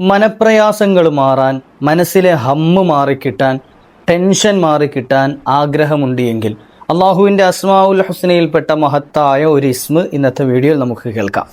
മനപ്രയാസങ്ങൾ മാറാൻ മനസ്സിലെ ഹമ്മ് മാറിക്കിട്ടാൻ ടെൻഷൻ മാറിക്കിട്ടാൻ ആഗ്രഹമുണ്ട് എങ്കിൽ അള്ളാഹുവിന്റെ അസ്മാഉൽ ഹുസ്നയിൽപ്പെട്ട മഹത്തായ ഒരു ഇസ്മ ഇന്നത്തെ വീഡിയോയിൽ നമുക്ക് കേൾക്കാം.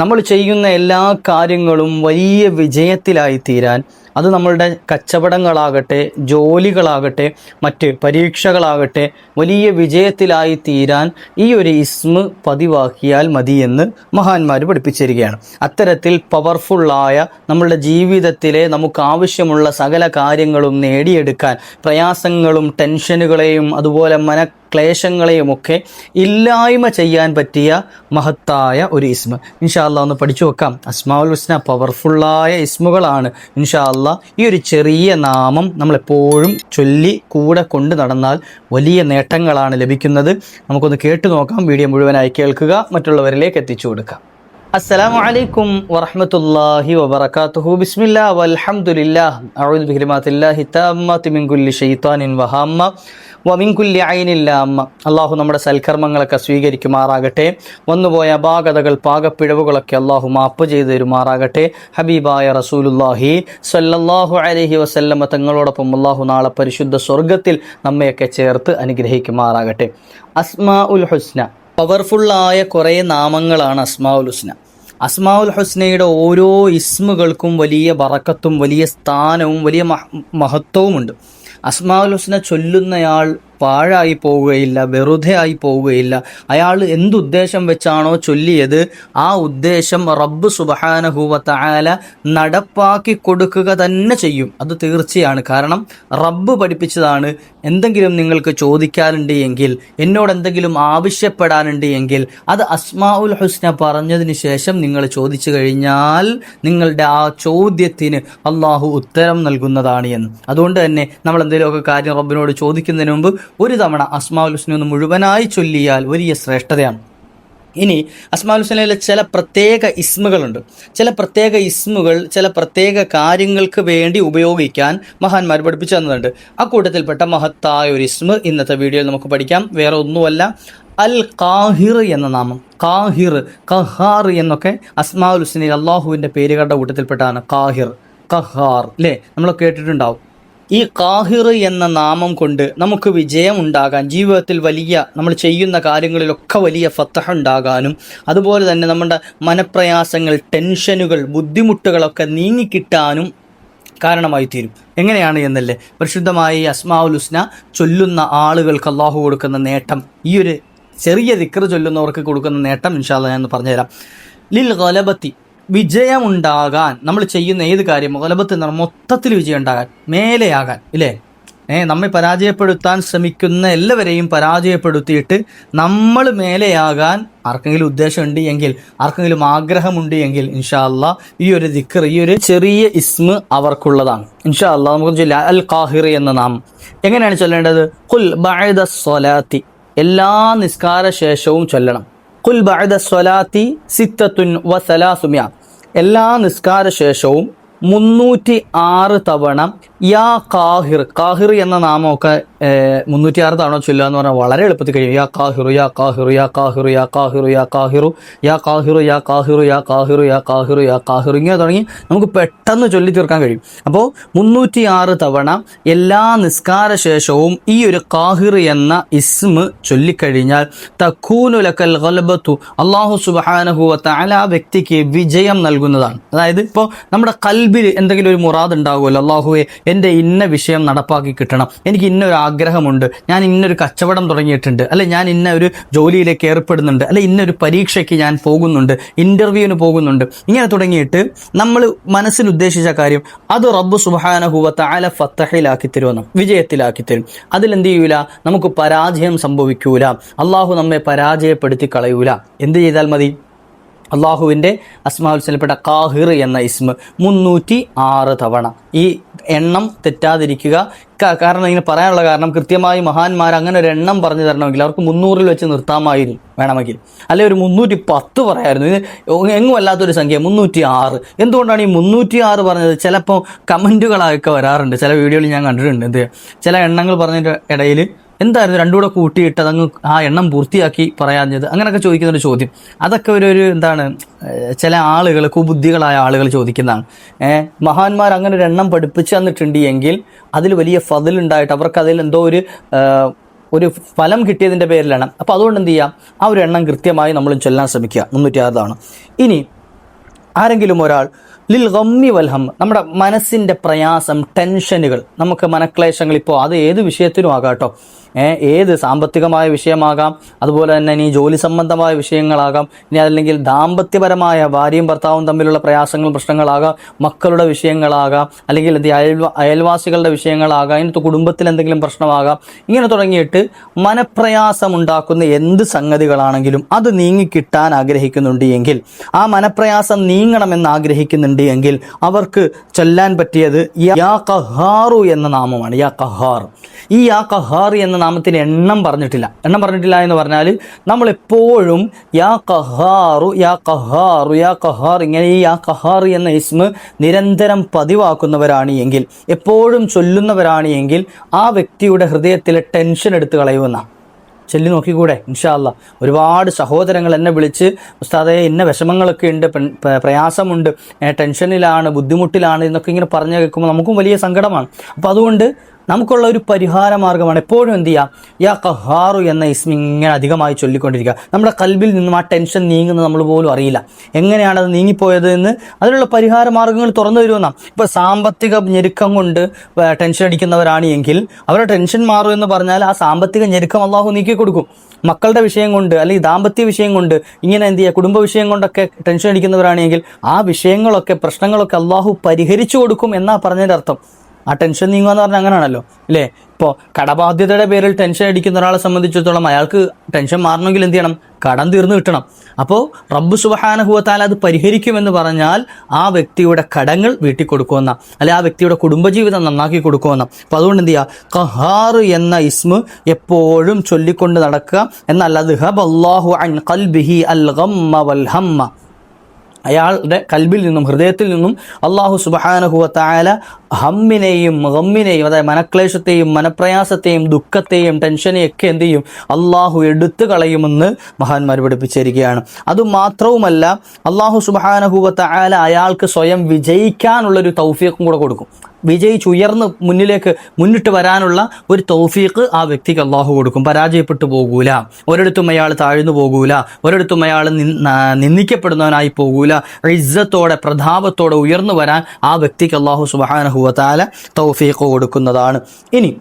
നമ്മൾ ചെയ്യുന്ന എല്ലാ കാര്യങ്ങളും വലിയ വിജയത്തിലായി തീരാൻ അത് നമ്മളുടെ കച്ചവടങ്ങളാകട്ടെ ജോലികളാകട്ടെ മറ്റ് പരീക്ഷകളാകട്ടെ വലിയ വിജയത്തിലായി തീരാൻ ഈ ഒരു ഇസ്മ പതിവാക്കിയാൽ മതിയെന്ന് മഹാന്മാർ പഠിപ്പിച്ചിരിക്കുകയാണ്. അത്തരത്തിൽ പവർഫുള്ളായ നമ്മളുടെ ജീവിതത്തിലെ നമുക്ക് ആവശ്യമുള്ള സകല കാര്യങ്ങളും നേടിയെടുക്കാൻ പ്രയാസങ്ങളും ടെൻഷനുകളെയും അതുപോലെ മന ക്ലേശങ്ങളെയും ഒക്കെ ഇല്ലായ്മ ചെയ്യാൻ പറ്റിയ മഹത്തായ ഒരു ഇസ്മ. ഇൻഷാ അല്ലാ ഒന്ന് പഠിച്ചു വെക്കാം. അസ്മാവുൽ ഹുസ്ന പവർഫുള്ളായ ഇസ്മുകളാണ്. ഇൻഷാ അല്ലാ ഈ ഒരു ചെറിയ നാമം നമ്മളെപ്പോഴും ചൊല്ലി കൂടെ കൊണ്ട് നടന്നാൽ വലിയ നേട്ടങ്ങളാണ് ലഭിക്കുന്നത്. നമുക്കൊന്ന് കേട്ടു നോക്കാം. വീഡിയോ മുഴുവനായി കേൾക്കുക. മറ്റുള്ളവരിലേക്ക് എത്തിച്ചു കൊടുക്കാം. അസ്സലാമു അലൈക്കും വറഹ്മത്തുള്ളാഹി വബറകാതുഹു. ബിസ്മില്ലാ വൽഹംദുലില്ലാഹ്. അഊദു ബികലിമാത്തില്ലാഹി താമ്മത്തി മിൻ കുല്ലി ശൈത്താനിൻ വഹാമ്മ. വമിൻ അയിനില്ല അമ്മ. അള്ളാഹു നമ്മുടെ സൽക്കർമ്മങ്ങളൊക്കെ സ്വീകരിക്കുമാറാകട്ടെ. വന്നുപോയ അപാകതകൾ പാകപ്പിഴവുകളൊക്കെ അള്ളാഹു മാപ്പ് ചെയ്തു തരുമാറാകട്ടെ. ഹബീബായ റസൂലുല്ലാഹി സല്ലല്ലാഹു അലഹി വസല്ലമ തങ്ങളോടൊപ്പം അള്ളാഹു നാളെ പരിശുദ്ധ സ്വർഗത്തിൽ നമ്മയൊക്കെ ചേർത്ത് അനുഗ്രഹിക്കുമാറാകട്ടെ. അസ്മാ ഉൽ ഹുസ്ന. പവർഫുള്ളായ കുറേ നാമങ്ങളാണ് അസ്മാ ഉൽ ഹുസ്ന. അസ്മാഉൽ ഹുസ്നയുടെ ഓരോ ഇസ്മുകൾക്കും വലിയ ബറക്കത്തും വലിയ സ്ഥാനവും വലിയ മഹത്വവും മഹത്വവുമുണ്ട്. അസ്മാഉൽ ഹുസ്ന ചൊല്ലുന്നയാൾ പാഴായി പോവുകയില്ല വെറുതെ ആയി പോവുകയില്ല. അയാൾ എന്തുദ്ദേശം വെച്ചാണോ ചൊല്ലിയത് ആ ഉദ്ദേശം റബ്ബ് സുബഹാനഹുവത്ത നടപ്പാക്കി കൊടുക്കുക തന്നെ ചെയ്യും. അത് തീർച്ചയാണ്. കാരണം റബ്ബ് പഠിപ്പിച്ചതാണ്. എന്തെങ്കിലും നിങ്ങൾക്ക് ചോദിക്കാനുണ്ട് എങ്കിൽ എന്നോട് എന്തെങ്കിലും ആവശ്യപ്പെടാനുണ്ട് എങ്കിൽ അത് അസ്മാ ഉൽ ഹുസ്ന പറഞ്ഞതിന് ശേഷം നിങ്ങൾ ചോദിച്ചു കഴിഞ്ഞാൽ നിങ്ങളുടെ ആ ചോദ്യത്തിന് അള്ളാഹു ഉത്തരം നൽകുന്നതാണ് എന്ന്. അതുകൊണ്ട് തന്നെ നമ്മൾ എന്തെങ്കിലുമൊക്കെ കാര്യം റബ്ബിനോട് ചോദിക്കുന്നതിന് മുമ്പ് ഒരു തവണ അസ്മാഉൽ ഹുസ്ന ഒന്ന് മുഴുവനായി ചൊല്ലിയാൽ വലിയ ശ്രേഷ്ഠതയാണ്. ഇനി അസ്മാഉൽ ഹുസ്നയിലെ ചില പ്രത്യേക ഇസ്മുകളുണ്ട്. ചില പ്രത്യേക ഇസ്മുകൾ ചില പ്രത്യേക കാര്യങ്ങൾക്ക് വേണ്ടി ഉപയോഗിക്കാൻ മഹാന്മാർ പഠിപ്പിച്ചു തന്നിട്ടുണ്ട് ആ കൂട്ടത്തിൽപ്പെട്ട മഹത്തായ ഒരു ഇസ്മ ഇന്നത്തെ വീഡിയോയിൽ നമുക്ക് പഠിക്കാം. വേറെ ഒന്നുമല്ല അൽ കാഹിർ എന്ന നാമം. കാഹിർ കഹാർ എന്നൊക്കെ അസ്മാഉൽ ഹുസ്നയിൽ അള്ളാഹുവിന്റെ പേരുകളുടെ കൂട്ടത്തിൽപ്പെട്ടാണ് കാഹിർ കഹാർ അല്ലേ നമ്മൾ കേട്ടിട്ടുണ്ടാവും. ഈ കാഹിർ എന്ന നാമം കൊണ്ട് നമുക്ക് വിജയം ഉണ്ടാകാൻ ജീവിതത്തിൽ വലിയ നമ്മൾ ചെയ്യുന്ന കാര്യങ്ങളിലൊക്കെ വലിയ ഫത്തഹ ഉണ്ടാകാനും അതുപോലെ തന്നെ നമ്മുടെ മനപ്രയാസങ്ങൾ ടെൻഷനുകൾ ബുദ്ധിമുട്ടുകളൊക്കെ നീങ്ങിക്കിട്ടാനും കാരണമായി തീരും എങ്ങനെയാണ് എന്നല്ലേ? പരിശുദ്ധമായി അസ്മാഉൽ ഹുസ്ന ചൊല്ലുന്ന ആളുകൾക്ക് അള്ളാഹു കൊടുക്കുന്ന നേട്ടം ഈ ഒരു ചെറിയ ദിക്കർ ചൊല്ലുന്നവർക്ക് കൊടുക്കുന്ന നേട്ടം ഇൻഷാല്ല ഞാൻ പറഞ്ഞുതരാം. ലിൽ ഗലബത്തി വിജയമുണ്ടാകാൻ നമ്മൾ ചെയ്യുന്ന ഏത് കാര്യം ഗലബത്ത് എന്ന് പറഞ്ഞാൽ മൊത്തത്തിൽ വിജയം ഉണ്ടാകാൻ മേലെയാകാൻ ഇല്ലേ? ഏ നമ്മെ പരാജയപ്പെടുത്താൻ ശ്രമിക്കുന്ന എല്ലാവരെയും പരാജയപ്പെടുത്തിയിട്ട് നമ്മൾ മേലെയാകാൻ ആർക്കെങ്കിലും ഉദ്ദേശമുണ്ട് എങ്കിൽ ആർക്കെങ്കിലും ആഗ്രഹമുണ്ട് എങ്കിൽ ഇൻഷാ അല്ല ഈ ഒരു ദിക്കർ ഈ ഒരു ചെറിയ ഇസ്മ അവർക്കുള്ളതാണ്. ഇൻഷാ അല്ല നമുക്ക് ചൊല്ലാം അൽ കാഹിർ എന്ന നാം എങ്ങനെയാണ് ചൊല്ലേണ്ടത്? കുൽ ബഅദ സ്വലാത്തി എല്ലാ നിസ്കാര ശേഷവും ചൊല്ലണം. കുൽ ബഅദ സ്വലാത്തി സിത്തത്തുൻ വ സലാസുമിയ. എല്ലാ നിസ്കാര ശേഷവും മുന്നൂറ്റി ആറ് തവണ യാ കാഹിർ. കാഹിർ എന്ന നാമമൊക്കെ മുന്നൂറ്റി ആറ് തവണ ചൊല്ലുക എന്ന് പറഞ്ഞാൽ വളരെ എളുപ്പത്തിൽ കഴിയും. യാ കാഹിറു യാ കാഹിറു യാ കാഹിറു യാ കാഹിറു യാ കാഹിറു യാ കാഹിറു യാ കാഹിറു യാ കാഹിറു യാ കാഹിറു യാ കാഹിറു ഇങ്ങനെ തുടങ്ങി നമുക്ക് പെട്ടെന്ന് ചൊല്ലി തീർക്കാൻ കഴിയും. അപ്പോൾ മുന്നൂറ്റി ആറ് തവണ എല്ലാ നിസ്കാര ശേഷവും ഈ ഒരു കാഹിർ എന്ന ഇസ്മ് ചൊല്ലിക്കഴിഞ്ഞാൽ തക്കൂനുലക്കൽ ഗലബത്തു അള്ളാഹു സുബാനഹുവത്ത തആല ആ വ്യക്തിക്ക് വിജയം നൽകുന്നതാണ്. അതായത് ഇപ്പോൾ നമ്മുടെ കൽബിൽ എന്തെങ്കിലും ഒരു മുറാദ് ഉണ്ടാകുമല്ലോ അള്ളാഹുവെ എന്റെ ഇന്ന വിഷയം നടപ്പാക്കി കിട്ടണം. എനിക്ക് ഇന്നൊരു ആഗ്രഹമുണ്ട്. ഞാൻ ഇന്നൊരു കച്ചവടം തുടങ്ങിയിട്ടുണ്ട്. അല്ലെ ഞാൻ ഇന്ന ഒരു ജോലിയിലേക്ക് ഏർപ്പെടുന്നുണ്ട്. അല്ലെ ഇന്നൊരു പരീക്ഷയ്ക്ക് ഞാൻ പോകുന്നുണ്ട്. ഇന്റർവ്യൂവിന് പോകുന്നുണ്ട്. ഇങ്ങനെ തുടങ്ങിയിട്ട് നമ്മൾ മനസ്സിൽ ഉദ്ദേശിച്ച കാര്യം അത് റബ്ബു സുബാനഹുവ താല ഫത്തഹയിലാക്കി തരുമെന്ന് വിജയത്തിലാക്കി തരും. അതിലെന്ത് ചെയ്യൂല? നമുക്ക് പരാജയം സംഭവിക്കൂല. അള്ളാഹു നമ്മെ പരാജയപ്പെടുത്തി കളയൂല. എന്ത് ചെയ്താൽ മതി? അള്ളാഹുവിന്റെ അസ്മാവുൽസലപ്പെട്ട കാഹിർ എന്ന ഇസ്മ മുന്നൂറ്റി ആറ് തവണ ഈ എണ്ണം തെറ്റാതിരിക്കുക. കാരണം ഇങ്ങനെ പറയാനുള്ള കാരണം കൃത്യമായി മഹാന്മാർ അങ്ങനെ ഒരു എണ്ണം പറഞ്ഞു തരണമെങ്കിൽ അവർക്ക് മുന്നൂറിൽ വെച്ച് നിർത്താമായിരുന്നു വേണമെങ്കിൽ. അല്ലെ ഒരു മുന്നൂറ്റി പത്ത് പറയായിരുന്നു. ഇത് എങ്ങും അല്ലാത്തൊരു സംഖ്യ മുന്നൂറ്റി ആറ് എന്തുകൊണ്ടാണ് ഈ മുന്നൂറ്റി ആറ് പറഞ്ഞത്? ചിലപ്പോൾ കമന്റുകളൊക്കെ വരാറുണ്ട്. ചില വീഡിയോയിൽ ഞാൻ കണ്ടിട്ടുണ്ട്. എന്ത്? ചില എണ്ണങ്ങൾ പറഞ്ഞതിന്റെ ഇടയിൽ എന്തായിരുന്നു രണ്ടും കൂടെ കൂട്ടിയിട്ട് അതങ്ങ് ആ എണ്ണം പൂർത്തിയാക്കി പറയാഞ്ഞത്? അങ്ങനെയൊക്കെ ചോദിക്കുന്ന ഒരു ചോദ്യം. അതൊക്കെ ഒരു ഒരു എന്താണ് ചില ആളുകൾ കുബുദ്ധികളായ ആളുകൾ ചോദിക്കുന്നതാണ്. മഹാന്മാർ അങ്ങനെ ഒരു എണ്ണം പഠിപ്പിച്ചു തന്നിട്ടുണ്ട് എങ്കിൽ അതിൽ വലിയ ഫതിലുണ്ടായിട്ട് അവർക്ക് അതിൽ എന്തോ ഒരു ഒരു ഫലം കിട്ടിയതിന്റെ പേരിലാണ്. അപ്പോൾ അതുകൊണ്ട് എന്ത് ചെയ്യാം? ആ ഒരു എണ്ണം കൃത്യമായി നമ്മൾ ചൊല്ലാൻ ശ്രമിക്കുക. മുന്നൂറ്റി ആറാണ് ഇനി ആരെങ്കിലും ഒരാൾ ലിൽ ഗമ്മി വൽഹം നമ്മുടെ മനസ്സിന്റെ പ്രയാസം ടെൻഷനുകൾ നമുക്ക് മനക്ലേശങ്ങൾ ഇപ്പോൾ അത് ഏത് വിഷയത്തിനും ആകാം കേട്ടോ ഏഹ് ഏത് സാമ്പത്തികമായ വിഷയമാകാം അതുപോലെ തന്നെ ഇനി ജോലി സംബന്ധമായ വിഷയങ്ങളാകാം ഇനി അല്ലെങ്കിൽ ദാമ്പത്യപരമായ ഭാര്യയും ഭർത്താവും തമ്മിലുള്ള പ്രയാസങ്ങളും പ്രശ്നങ്ങളാകാം മക്കളുടെ വിഷയങ്ങളാകാം അല്ലെങ്കിൽ അയൽ അയൽവാ അയൽവാസികളുടെ വിഷയങ്ങളാകാം ഇനി കുടുംബത്തിൽ എന്തെങ്കിലും പ്രശ്നമാകാം ഇങ്ങനെ തുടങ്ങിയിട്ട് മനപ്രയാസം ഉണ്ടാക്കുന്ന എന്ത് സംഗതികളാണെങ്കിലും അത് നീങ്ങിക്കിട്ടാൻ ആഗ്രഹിക്കുന്നുണ്ട് എങ്കിൽ ആ മനപ്രയാസം നീങ്ങണമെന്ന് ആഗ്രഹിക്കുന്നുണ്ട് എങ്കിൽ അവർക്ക് ചൊല്ലാൻ പറ്റിയത് യാ കഹാറു എന്ന നാമമാണ് യാ കഹാർ ഈ യാ കഹാർ എന്ന നാമത്തിന് എണ്ണം പറഞ്ഞിട്ടില്ല. എണ്ണം പറഞ്ഞിട്ടില്ല എന്ന് പറഞ്ഞാൽ നമ്മൾ എപ്പോഴും യാ കഹാറു യാ കഹാറു യാ കഹാർ ഇങ്ങനെ ഈ യാ കഹാർ എന്ന ഇസ്മ നിരന്തരം പതിവാക്കുന്നവരാണ് എങ്കിൽ എപ്പോഴും ചൊല്ലുന്നവരാണ് എങ്കിൽ ആ വ്യക്തിയുടെ ഹൃദയത്തിലെ ടെൻഷൻ എടുത്ത് കളയുമെന്നാണ് ചെല്ലി നോക്കിക്കൂടെ ഇൻഷാല്ല ഒരുപാട് സഹോദരങ്ങൾ എന്നെ വിളിച്ച് ഉസ്താദെ ഇന്ന വിഷമങ്ങളൊക്കെ ഉണ്ട് പ്രയാസമുണ്ട് ടെൻഷനിലാണ് ബുദ്ധിമുട്ടിലാണ് എന്നൊക്കെ ഇങ്ങനെ പറഞ്ഞു കേൾക്കുമ്പോൾ നമുക്കും വലിയ സങ്കടമാണ്. അപ്പോൾ അതുകൊണ്ട് നമുക്കുള്ള ഒരു പരിഹാര മാർഗമാണ് എപ്പോഴും എന്ത് ചെയ്യുക യാ കഹാറു എന്ന ഇസ്മി ഇങ്ങനെ അധികമായി ചൊല്ലിക്കൊണ്ടിരിക്കുക. നമ്മുടെ കൽബിൽ നിന്നും ആ ടെൻഷൻ നീങ്ങുന്നത് നമ്മൾ പോലും അറിയില്ല. എങ്ങനെയാണ് അത് നീങ്ങിപ്പോയത് എന്ന് അതിനുള്ള പരിഹാര മാർഗങ്ങൾ തുറന്നു തരുമെന്നാണ് ഇപ്പോൾ സാമ്പത്തിക ഞെരുക്കം കൊണ്ട് ടെൻഷൻ അടിക്കുന്നവരാണ് എങ്കിൽ അവരുടെ ടെൻഷൻ മാറും എന്ന് പറഞ്ഞാൽ ആ സാമ്പത്തിക ഞെരുക്കം അള്ളാഹു നീക്കി കൊടുക്കും. മക്കളുടെ വിഷയം കൊണ്ട് അല്ലെങ്കിൽ ദാമ്പത്യ വിഷയം കൊണ്ട് ഇങ്ങനെ എന്ത് ചെയ്യുക കുടുംബ വിഷയം കൊണ്ടൊക്കെ ടെൻഷൻ അടിക്കുന്നവരാണെങ്കിൽ ആ വിഷയങ്ങളൊക്കെ പ്രശ്നങ്ങളൊക്കെ അള്ളാഹു പരിഹരിച്ചു കൊടുക്കും എന്നാ പറഞ്ഞതിന്റെ അർത്ഥം. ആ ടെൻഷൻ നീങ്ങുക എന്ന് പറഞ്ഞാൽ അങ്ങനെയാണല്ലോ ഇല്ലേ? ഇപ്പോൾ കടബാധ്യതയുടെ പേരിൽ ടെൻഷൻ അടിക്കുന്ന ഒരാളെ സംബന്ധിച്ചിടത്തോളം അയാൾക്ക് ടെൻഷൻ മാറണമെങ്കിൽ എന്ത് ചെയ്യണം? കടം തീർന്നു കിട്ടണം. അപ്പോൾ റബ്ബ് സുബഹാനഹുവത്താൽ അത് പരിഹരിക്കുമെന്ന് പറഞ്ഞാൽ ആ വ്യക്തിയുടെ കടങ്ങൾ വീട്ടിൽ കൊടുക്കുമെന്ന അല്ലെ ആ വ്യക്തിയുടെ കുടുംബജീവിതം നന്നാക്കി കൊടുക്കുമെന്ന. അപ്പോൾ അതുകൊണ്ട് എന്ത് ചെയ്യുക? കഹാർ എന്ന ഇസ്മ എപ്പോഴും ചൊല്ലിക്കൊണ്ട് നടക്കുക. അള്ളാഹു അൻ കൽബിഹി അൽ ഗമ്മ വൽ ഹമ്മ. അയാളുടെ കൽബിൽ നിന്നും ഹൃദയത്തിൽ നിന്നും അള്ളാഹു സുബഹാനഹുവ ഹമ്മിനെയും ഗമ്മിനെയും അതായത് മനക്ലേശത്തെയും മനപ്രയാസത്തെയും ദുഃഖത്തെയും ടെൻഷനെയൊക്കെ എന്ത് ചെയ്യും? അള്ളാഹു എടുത്തു കളയുമെന്ന് മഹാന്മാർ പഠിപ്പിച്ചിരിക്കുകയാണ്. അതുമാത്രവുമല്ല അള്ളാഹു സുബഹാനഹുവ അയാൾക്ക് സ്വയം വിജയിക്കാനുള്ളൊരു തൗഫീഖും കൂടെ കൊടുക്കും. വിജയിച്ചുയർന്ന് മുന്നിലേക്ക് മുന്നിട്ട് വരാനുള്ള ഒരു തൗഫീഖ് ആ വ്യക്തിക്ക് അള്ളാഹു കൊടുക്കും. പരാജയപ്പെട്ടു പോകൂല. ഒരിടത്തും അയാൾ താഴ്ന്നു പോകൂല. ഒരിടത്തും അയാൾ നിന്ദിക്കപ്പെടുന്നവനായി പോകൂല. ഇജ്ജത്തോടെ പ്രതാപത്തോടെ ഉയർന്നു വരാൻ ആ വ്യക്തിക്ക് അള്ളാഹു സുബാനഹുവത്താല തൗഫീഖ് കൊടുക്കുന്നതാണ്. ഇനി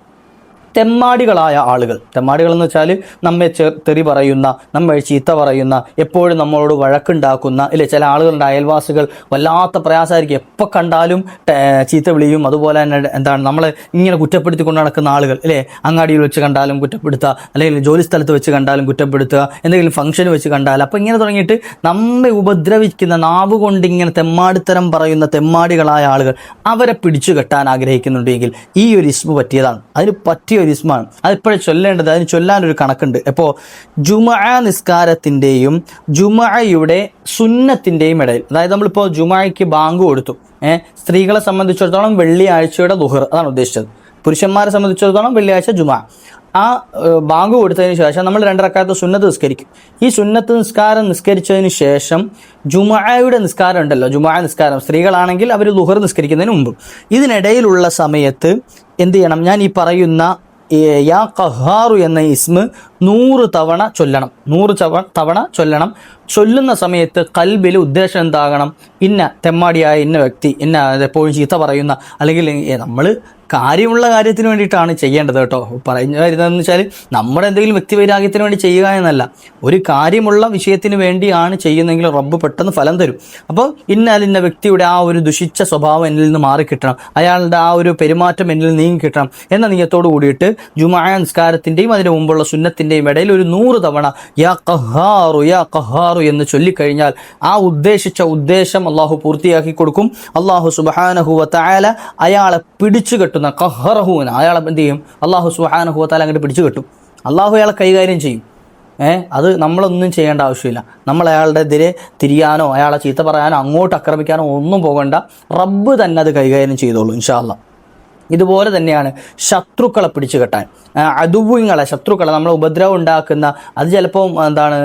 തെമ്മാടികളായ ആളുകൾ. തെമ്മാടികൾ എന്ന് വെച്ചാൽ നമ്മെ തെറി പറയുന്ന നമ്മെ ചീത്ത പറയുന്ന എപ്പോഴും നമ്മളോട് വഴക്കുണ്ടാക്കുന്ന ഇല്ലേ? ചില ആളുകളുടെ അയൽവാസികൾ വല്ലാത്ത പ്രയാസമായിരിക്കും. എപ്പോൾ കണ്ടാലും ചീത്ത വിളിയും അതുപോലെ തന്നെ എന്താണ് നമ്മളെ ഇങ്ങനെ കുറ്റപ്പെടുത്തി കൊണ്ട് നടക്കുന്ന ആളുകൾ ഇല്ലേ? അങ്ങാടിയിൽ വെച്ച് കണ്ടാലും കുറ്റപ്പെടുത്തുക അല്ലെങ്കിൽ ജോലി സ്ഥലത്ത് വെച്ച് കണ്ടാലും കുറ്റപ്പെടുത്തുക എന്തെങ്കിലും ഫംഗ്ഷൻ വെച്ച് കണ്ടാൽ. അപ്പോൾ ഇങ്ങനെ തുടങ്ങിയിട്ട് നമ്മെ ഉപദ്രവിക്കുന്ന നാവ് കൊണ്ട് ഇങ്ങനെ തെമ്മാടിത്തരം പറയുന്ന തെമ്മാടികളായ ആളുകൾ അവരെ പിടിച്ചു കെട്ടാൻ ആഗ്രഹിക്കുന്നുണ്ടെങ്കിൽ ഈ ഒരു ഇസ്മു പറ്റിയതാണ്. അതിന് പറ്റിയ ഒരു ഇസ്മാണ്. അതിപ്പോഴേ ചൊല്ലേണ്ടത് അതിന് ചൊല്ലാനൊരു കണക്കുണ്ട്. അപ്പോൾ ജുമ നിസ്കാരത്തിന്റെയും ജുമയുടെ സുന്നത്തിന്റെയും ഇടയിൽ അതായത് നമ്മളിപ്പോൾ ജുമയ്ക്ക് ബാങ്ക് കൊടുത്തു. സ്ത്രീകളെ സംബന്ധിച്ചിടത്തോളം വെള്ളിയാഴ്ചയുടെ ദുഹർ അതാണ് ഉദ്ദേശിച്ചത്. പുരുഷന്മാരെ സംബന്ധിച്ചിടത്തോളം വെള്ളിയാഴ്ച ജുമ. ആ ബാങ്ക് കൊടുത്തതിന് ശേഷം നമ്മൾ രണ്ടരക്കാലത്ത് സുന്നത്ത് നിസ്കരിക്കും. ഈ സുന്നത്ത് നിസ്കാരം നിസ്കരിച്ചതിന് ശേഷം ജുമായയുടെ നിസ്കാരം ഉണ്ടല്ലോ ജുമായ നിസ്കാരം. സ്ത്രീകളാണെങ്കിൽ അവർ ലുഹർ നിസ്കരിക്കുന്നതിന് മുമ്പ്. ഇതിനിടയിലുള്ള സമയത്ത് എന്ത് ചെയ്യണം? ഞാൻ ഈ പറയുന്ന ഏ, യാ കഹാറു എന്ന ഇസ്മ് നൂറ് തവണ ചൊല്ലണം. നൂറ് ചവ തവണ ചൊല്ലണം. ചൊല്ലുന്ന സമയത്ത് കൽബിൽ ഉദ്ദേശം എന്താകണം? ഇന്ന തെമ്മാടിയായ ഇന്ന വ്യക്തി ഇന്ന എപ്പോഴും ചീത്ത പറയുന്ന അല്ലെങ്കിൽ നമ്മൾ കാര്യമുള്ള കാര്യത്തിന് വേണ്ടിയിട്ടാണ് ചെയ്യേണ്ടത് കേട്ടോ. പറഞ്ഞു വരുന്നതെന്ന് വെച്ചാൽ നമ്മുടെ എന്തെങ്കിലും വ്യക്തിവൈരാഗ്യത്തിന് വേണ്ടി ചെയ്യുക എന്നല്ല. ഒരു കാര്യമുള്ള വിഷയത്തിന് വേണ്ടിയാണ് ചെയ്യുന്നതെങ്കിൽ റബ്ബ് പെട്ടെന്ന് ഫലം തരും. അപ്പോൾ ഇന്ന ഇന്ന വ്യക്തിയുടെ ആ ഒരു ദുഷിച്ച സ്വഭാവം എന്നിൽ നിന്ന് മാറിക്കിട്ടണം അയാളുടെ ആ ഒരു പെരുമാറ്റം എന്നിൽ നീങ്ങി കിട്ടണം. എന്ന നീയത്തോടു കൂടിയിട്ട് ജുമായ നിസ്കാരത്തിന്റെയും അതിന് മുമ്പുള്ള സുന്നത്തിന്റെയും ഇടയിൽ ഒരു നൂറ് തവണ യാ കഹാറു യാ കഹാറു എന്ന് ചൊല്ലിക്കഴിഞ്ഞാൽ ആ ഉദ്ദേശിച്ച ഉദ്ദേശം അള്ളാഹു പൂർത്തിയാക്കി കൊടുക്കും. അള്ളാഹു സുബഹാനഹുവ തായാല അയാളെ പിടിച്ചു കെട്ടുന്ന കഹറഹുവിന് അയാളെ എന്ത് ചെയ്യും? അള്ളാഹു സുബഹാനഹുവ താല അങ്ങോട്ട് പിടിച്ചു കെട്ടും. അള്ളാഹു അയാളെ കൈകാര്യം ചെയ്യും. ഏഹ് അത് നമ്മളൊന്നും ചെയ്യേണ്ട ആവശ്യമില്ല. നമ്മൾ അയാളുടെ എതിരെ തിരിയാനോ അയാളെ ചീത്ത പറയാനോ അങ്ങോട്ട് ആക്രമിക്കാനോ ഒന്നും പോകണ്ട. റബ്ബ് തന്നെ അത് കൈകാര്യം ചെയ്തോളൂ ഇൻഷാ അല്ലാ ഇതുപോലെ തന്നെയാണ് ശത്രുക്കളെ പിടിച്ചു കെട്ടാൻ. അതുവുങ്ങളെ ശത്രുക്കളെ നമ്മളെ ഉപദ്രവം ഉണ്ടാക്കുന്ന അത് ചിലപ്പോൾ എന്താണ്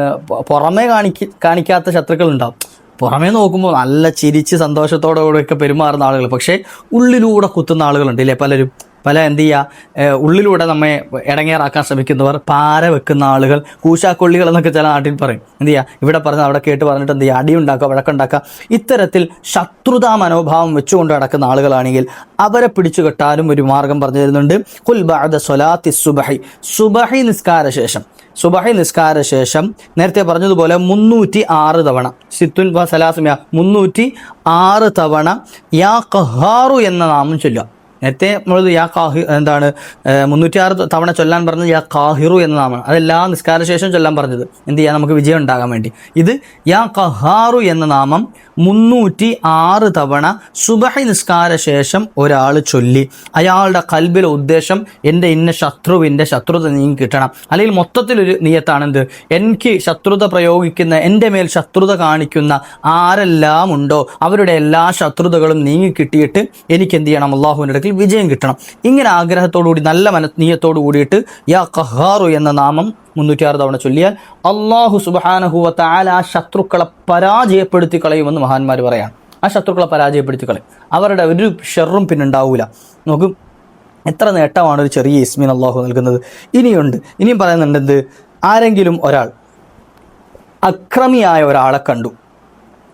പുറമേ കാണിക്ക കാണിക്കാത്ത ശത്രുക്കൾ ഉണ്ടാവും പുറമേ നോക്കുമ്പോൾ നല്ല ചിരിച്ച് സന്തോഷത്തോടെ കൂടെയൊക്കെ പെരുമാറുന്ന ആളുകൾ പക്ഷേ ഉള്ളിലൂടെ കുത്തുന്ന ആളുകളുണ്ട് ഇല്ലേ പലരും? പല എന്ത് ചെയ്യുക ഉള്ളിലൂടെ നമ്മെ ഇടങ്ങേറാക്കാൻ ശ്രമിക്കുന്നവർ പാര വെക്കുന്ന ആളുകൾ കൂശാക്കൊള്ളികൾ എന്നൊക്കെ ചില നാട്ടിൽ പറയും. എന്ത് ചെയ്യുക ഇവിടെ പറഞ്ഞ് അവിടെ കേട്ട് പറഞ്ഞിട്ട് എന്ത് ചെയ്യുക അടിയുണ്ടാക്കുക വഴക്കുണ്ടാക്കുക. ഇത്തരത്തിൽ ശത്രുതാ മനോഭാവം വെച്ചുകൊണ്ട് നടക്കുന്ന ആളുകളാണെങ്കിൽ അവരെ പിടിച്ചു കെട്ടാനും ഒരു മാർഗം പറഞ്ഞു തരുന്നുണ്ട്. കുൽ ബഅദ സ്വലാത്തി സുബഹി. സുബഹി നിസ്കാര ശേഷം. സുബഹി നിസ്കാര ശേഷം നേരത്തെ പറഞ്ഞതുപോലെ മുന്നൂറ്റി ആറ് തവണ. സിത്തുൻ സലാസ്മിയ മുന്നൂറ്റി ആറ് തവണ യാ കഹാറു എന്ന നാമം ചൊല്ലുക. നേരത്തെ നമ്മൾ യാ കാഹി എന്താണ് മുന്നൂറ്റി ആറ് തവണ ചൊല്ലാൻ പറഞ്ഞത് യാ കാഹിറു എന്ന നാമമാണ് അതെല്ലാ നിസ്കാര ശേഷം ചൊല്ലാൻ പറഞ്ഞത്. എന്ത് ചെയ്യാൻ നമുക്ക് വിജയം ഉണ്ടാകാൻ വേണ്ടി. ഇത് യാ കഹാറു എന്ന നാമം മുന്നൂറ്റി ആറ് തവണ സുബഹി നിസ്കാര ശേഷം ഒരാൾ ചൊല്ലി. അയാളുടെ കൽബിലെ ഉദ്ദേശം എന്റെ ഇന്ന ശത്രുവിന്റെ ശത്രുത നീങ്ങി കിട്ടണം. അല്ലെങ്കിൽ മൊത്തത്തിലൊരു നിയത്താണെന്ത്? എനിക്ക് ശത്രുത പ്രയോഗിക്കുന്ന എന്റെ മേൽ ശത്രുത കാണിക്കുന്ന ആരെല്ലാം ഉണ്ടോ അവരുടെ എല്ലാ ശത്രുതകളും നീങ്ങി കിട്ടിയിട്ട് എനിക്ക് എന്ത് ചെയ്യണം? അള്ളാഹുവിന്റെ അടുക്കൽ വിജയം കിട്ടണം. ഇങ്ങനെ ആഗ്രഹത്തോടുകൂടി നല്ല മന നീയത്തോടു കൂടിയിട്ട് യാ കഹാറു എന്ന നാമം മുന്നൂറ്റിയാറ് തവണ ചൊല്ലിയാൽ അള്ളാഹു സുബാനഹുവ താല ആ ശത്രുക്കളെ പരാജയപ്പെടുത്തി കളയുമെന്ന് മഹാന്മാർ പറയാണ്. ആ ശത്രുക്കളെ പരാജയപ്പെടുത്തി കളയും. അവരുടെ ഒരു ഷെറും പിന്നെ നോക്കും എത്ര നേട്ടമാണ് ഒരു ചെറിയ ഇസ്മീൻ അള്ളാഹു നൽകുന്നത്. ഇനിയുണ്ട്. ഇനിയും പറയുന്നുണ്ട് എന്ത്? ആരെങ്കിലും ഒരാൾ അക്രമിയായ ഒരാളെ കണ്ടു.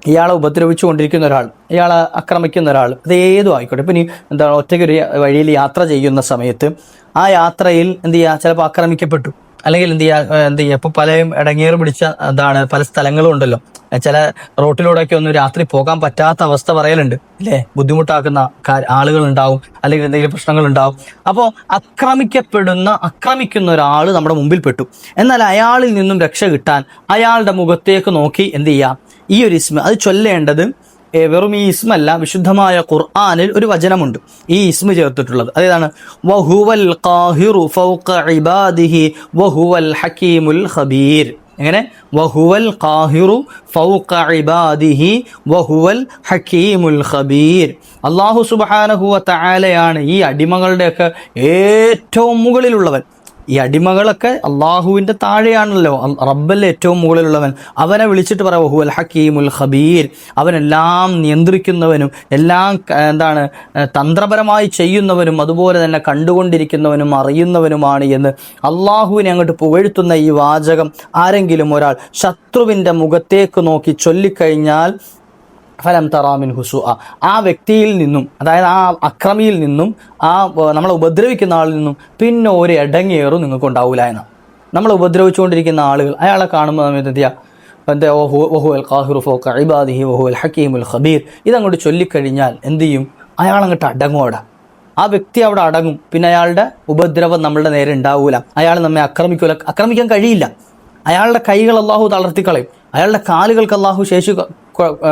ഇയാളെ ഉപദ്രവിച്ചു കൊണ്ടിരിക്കുന്ന ഒരാൾ ഇയാളെ ആക്രമിക്കുന്ന ഒരാൾ അത് ഏതും ആയിക്കോട്ടെ. ഇപ്പം ഇനി എന്താണ് ഒറ്റയ്ക്ക് ഒരു വഴിയിൽ യാത്ര ചെയ്യുന്ന സമയത്ത് ആ യാത്രയിൽ എന്ത് ചെയ്യുക? ചിലപ്പോൾ ആക്രമിക്കപ്പെട്ടു. അല്ലെങ്കിൽ എന്ത് ചെയ്യുക എന്ത് ചെയ്യുക? ഇപ്പോൾ പലയും ഇടങ്ങേറ് പിടിച്ച എന്താണ് പല സ്ഥലങ്ങളും ഉണ്ടല്ലോ. ചില റോട്ടിലൂടെയൊക്കെ ഒന്നും രാത്രി പോകാൻ പറ്റാത്ത അവസ്ഥ പറയലുണ്ട് അല്ലേ? ബുദ്ധിമുട്ടാക്കുന്ന ആളുകൾ ഉണ്ടാവും അല്ലെങ്കിൽ എന്തെങ്കിലും പ്രശ്നങ്ങൾ ഉണ്ടാവും അപ്പോൾ ആക്രമിക്കപ്പെടുന്ന ആക്രമിക്കുന്ന ഒരാൾ നമ്മുടെ മുമ്പിൽ പെട്ടു. എന്നാൽ അയാളിൽ നിന്നും രക്ഷ കിട്ടാൻ അയാളുടെ മുഖത്തേക്ക് നോക്കി എന്ത് ചെയ്യുക? ഈ ഒരു ഇസ്മ അത് ചൊല്ലേണ്ടത് വെറും ഈ ഇസ്മല്ല വിശുദ്ധമായ ഖുർആാനിൽ ഒരു വചനമുണ്ട് ഈ ഇസ്മ ചേർത്തിട്ടുള്ളത്. അതേതാണ് വഹുവൽ ഖാഹിറു ഫൗക ഇബാദിഹി വഹുവൽ ഹക്കീമുൽ ഖബീർ. എങ്ങനെ? വഹുവൽ ഖാഹിറു ഫൗക ഇബാദിഹി വഹുവൽ ഹക്കീമുൽ ഖബീർ. അള്ളാഹു സുബാനഹുവ താലയാണ് ഈ അടിമകളുടെയൊക്കെ ഏറ്റവും മുകളിലുള്ളവൻ. ഈ അടിമകളൊക്കെ അള്ളാഹുവിന്റെ താഴെയാണല്ലോ. റബ്ബല്ലേ ഏറ്റവും മുകളിലുള്ളവൻ. അവനെ വിളിച്ചിട്ട് പറയാം ഹുവൽ ഹക്കീമുൽ ഖബീർ. അവനെല്ലാം നിയന്ത്രിക്കുന്നവനും എല്ലാം എന്താണ് തന്ത്രപരമായി ചെയ്യുന്നവനും അതുപോലെ തന്നെ കണ്ടുകൊണ്ടിരിക്കുന്നവനും അറിയുന്നവനുമാണ് എന്ന് അള്ളാഹുവിനെ അങ്ങോട്ട് പുകഴ്ത്തുന്ന ഈ വാചകം ആരെങ്കിലും ഒരാൾ ശത്രുവിന്റെ മുഖത്തേക്ക് നോക്കി ചൊല്ലിക്കഴിഞ്ഞാൽ ഫലം തറാമിൻ ഹുസു ആ വ്യക്തിയിൽ നിന്നും അതായത് ആ അക്രമിയിൽ നിന്നും ആ നമ്മളെ ഉപദ്രവിക്കുന്ന ആളിൽ നിന്നും പിന്നെ ഒരു ഇടങ്ങേറും നിങ്ങൾക്ക് ഉണ്ടാവില്ല എന്ന്. നമ്മൾ ഉപദ്രവിച്ചുകൊണ്ടിരിക്കുന്ന ആളുകൾ അയാളെ കാണുമ്പോൾ നമ്മൾ എന്ത് എന്താ ഓഹു ഓഹുൽ ഖാഹിറു ഫോക്ക ഇബാദിഹി ഹക്കീം ഉൽ ഖബീർ. ഇതങ്ങോട്ട് ചൊല്ലിക്കഴിഞ്ഞാൽ എന്ത് ചെയ്യും? അയാളങ്ങോട്ട് അവിടെ. ആ വ്യക്തി അവിടെ അടങ്ങും. പിന്നെ അയാളുടെ ഉപദ്രവം നമ്മളുടെ നേരെ ഉണ്ടാവൂല. അയാൾ നമ്മെ ആക്രമിക്കൂല ആക്രമിക്കാൻ കഴിയില്ല. അയാളുടെ കൈകൾ അള്ളാഹു തളർത്തിക്കളയും. അയാളുടെ കാലുകൾക്ക് അള്ളാഹു ശേഷി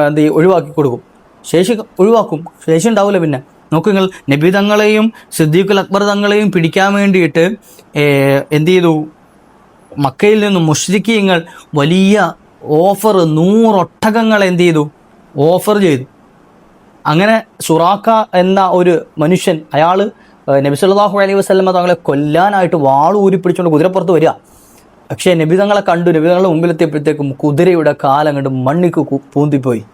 എന്ത് ചെയ്യും? ഒഴിവാക്കി കൊടുക്കും. ശേഷി ഒഴിവാക്കും. ശേഷി ഉണ്ടാവില്ല പിന്നെ. നോക്കൂ നിങ്ങൾ നബി തങ്ങളെയും സിദ്ദീഖുൽ അക്ബർ തങ്ങളെയും പിടിക്കാൻ വേണ്ടിയിട്ട് എന്ത് ചെയ്തു? മക്കയിൽ നിന്നും മുഷ്രിക്കീങ്ങൾ വലിയ ഓഫർ നൂറൊട്ടകങ്ങൾ എന്ത് ചെയ്തു? ഓഫർ ചെയ്തു. അങ്ങനെ സുറാക്ക എന്ന ഒരു മനുഷ്യൻ അയാൾ നബി സല്ലല്ലാഹു അലൈഹി വസ്ലമ തങ്ങളെ കൊല്ലാനായിട്ട് വാളൂരി പിടിച്ചുകൊണ്ട് കുതിരപ്പുറത്ത് വരിക. പക്ഷേ നബിതങ്ങളെ കണ്ടു നബിതങ്ങളുടെ തങ്ങളെ മുമ്പിലെത്തിയപ്പോഴത്തേക്കും കുതിരയുടെ കാലം കണ്ട് മണ്ണിക്ക് പൂന്തിപ്പോയി.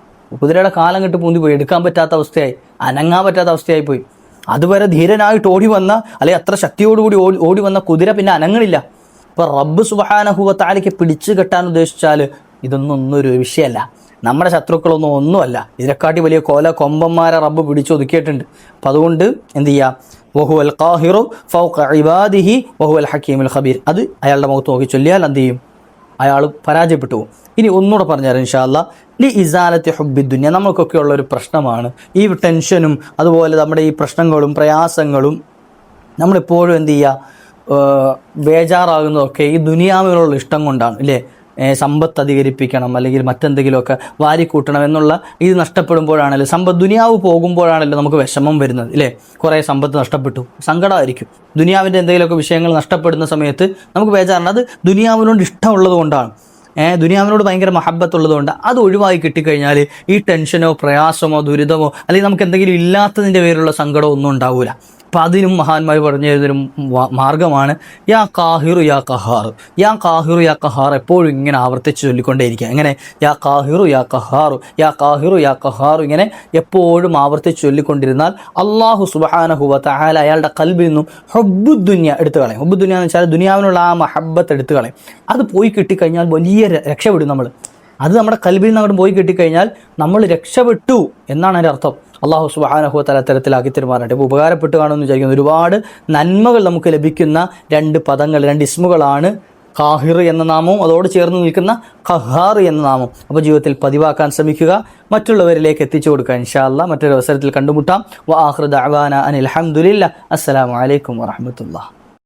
കുതിരയുടെ കാലം കണ്ട് പൂന്തിപ്പോയി. എടുക്കാൻ പറ്റാത്ത അവസ്ഥയായി. അനങ്ങാൻ പറ്റാത്ത അവസ്ഥയായി പോയി. അതുവരെ ധീരനായിട്ട് ഓടി വന്ന അല്ലെങ്കിൽ അത്ര ശക്തിയോടുകൂടി ഓടി ഓടി വന്ന കുതിര പിന്നെ അനങ്ങണില്ല. ഇപ്പൊ റബ്ബ് സുബഹാനഹുവത്താലിക്ക് പിടിച്ചു കെട്ടാൻ ഉദ്ദേശിച്ചാൽ ഇതൊന്നും ഒന്നും ഒരു വിഷയമല്ല. നമ്മുടെ ശത്രുക്കളൊന്നും ഒന്നുമല്ല. ഇതിനെക്കാട്ടി വലിയ കോല കൊമ്പന്മാരെ റബ്ബ് പിടിച്ചൊതുക്കിയിട്ടുണ്ട് അപ്പം അതുകൊണ്ട് എന്ത് ചെയ്യാം? വഹു അൽ ഖാഹിറു ഫൗഖ ഇബാദിഹി വഹു അൽ ഖബീർ. അത് അയാളുടെ മുഖത്ത് നോക്കി ചൊല്ലിയാൽ എന്ത് ചെയ്യും? അയാൾ പരാജയപ്പെട്ടു ഇനി ഒന്നുകൂടെ പറഞ്ഞുതരാം ഇൻഷാല്ല ലി ഇസാലത്തെ ഹുബി ദുനിയ. നമുക്കൊക്കെ ഉള്ള ഒരു പ്രശ്നമാണ്. ഈ ടെൻഷനും അതുപോലെ നമ്മുടെ ഈ പ്രശ്നങ്ങളും പ്രയാസങ്ങളും നമ്മളെപ്പോഴും എന്ത് ചെയ്യുക? ബേജാറാകുന്നതൊക്കെ ഈ ദുനിയാവിലുള്ള ഇഷ്ടം കൊണ്ടാണ് ഇല്ലേ? സമ്പത്ത് അധികരിപ്പിക്കണം അല്ലെങ്കിൽ മറ്റെന്തെങ്കിലുമൊക്കെ വാരിക്കൂട്ടണം എന്നുള്ള ഇത് നഷ്ടപ്പെടുമ്പോഴാണല്ലോ സമ്പത്ത് ദുനിയാവ് പോകുമ്പോഴാണല്ലോ നമുക്ക് വിഷമം വരുന്നത് ഇല്ലേ? കുറേ സമ്പത്ത് നഷ്ടപ്പെട്ടു സങ്കടമായിരിക്കും. ദുനിയാവിന്റെ എന്തെങ്കിലുമൊക്കെ വിഷയങ്ങൾ നഷ്ടപ്പെടുന്ന സമയത്ത് നമുക്ക് ബേജാറുണ്ട്. അത് ദുനിയാവിനോട് ഇഷ്ടമുള്ളത് കൊണ്ടാണ്. ഏഹ് ദുനിയാവിനോട് ഭയങ്കര മഹബത്തുള്ളതുകൊണ്ട് അത് ഒഴിവായി കിട്ടിക്കഴിഞ്ഞാൽ ഈ ടെൻഷനോ പ്രയാസമോ ദുരിതമോ അല്ലെങ്കിൽ നമുക്ക് എന്തെങ്കിലും ഇല്ലാത്തതിന്റെ പേരിലുള്ള സങ്കടമോ ഒന്നും ഉണ്ടാവില്ല അപ്പം അതിനും മഹാന്മാർ പറഞ്ഞു തരുന്നൊരു മാർഗമാണ് യാ കാഹിറു യാ കഹാർ. യാ കാഹിറു യാ കഹാർ എപ്പോഴും ഇങ്ങനെ ആവർത്തിച്ച് ചൊല്ലിക്കൊണ്ടേയിരിക്കുക. ഇങ്ങനെ യാ കാഹിറു യാ കഹാറു യാ കാഹിറു യാ കഹാറു ഇങ്ങനെ എപ്പോഴും ആവർത്തിച്ച് ചൊല്ലിക്കൊണ്ടിരുന്നാൽ അള്ളാഹു സുബാനഹുവ തആല അയാളുടെ കൽബിൽ നിന്നും ഹൊബുദ്ദുന്യ എടുത്തു കളയും. ഹൊബുദ്ദുന്യ എന്ന് വെച്ചാൽ ദുനിയാവിനുള്ള ആ മഹബത്ത് എടുത്തു കളയും. അത് പോയി കിട്ടിക്കഴിഞ്ഞാൽ വലിയ രക്ഷപ്പെടും നമ്മൾ അത് നമ്മുടെ കൽബിൽ നിന്ന് അങ്ങോട്ട് പോയി കിട്ടിക്കഴിഞ്ഞാൽ നമ്മൾ രക്ഷപ്പെട്ടു എന്നാണ് അതിന്റെ അർത്ഥം. അള്ളാഹു സുബാനഹു തല തരത്തിലാക്കി തരുമാറുണ്ട് അപ്പോൾ ഉപകാരപ്പെട്ട് കാണുമെന്ന് വിചാരിക്കുന്നു. ഒരുപാട് നന്മകൾ നമുക്ക് ലഭിക്കുന്ന രണ്ട് പദങ്ങൾ രണ്ട് ഇസ്മുകളാണ് കാഹിർ എന്ന നാമവും അതോട് ചേർന്ന് നിൽക്കുന്ന ഖഹാർ എന്ന നാമം അപ്പോൾ ജീവിതത്തിൽ പതിവാക്കാൻ ശ്രമിക്കുക. മറ്റുള്ളവരിലേക്ക് എത്തിച്ചു കൊടുക്കുക ഇൻഷാല്ല മറ്റൊരു അവസരത്തിൽ കണ്ടുമുട്ടാം. വ ആഹ്റദ് അവാന അനിൽ അഹമ്മദില്ല അസ്സലാമു അലൈക്കും വറഹമത്തുള്ള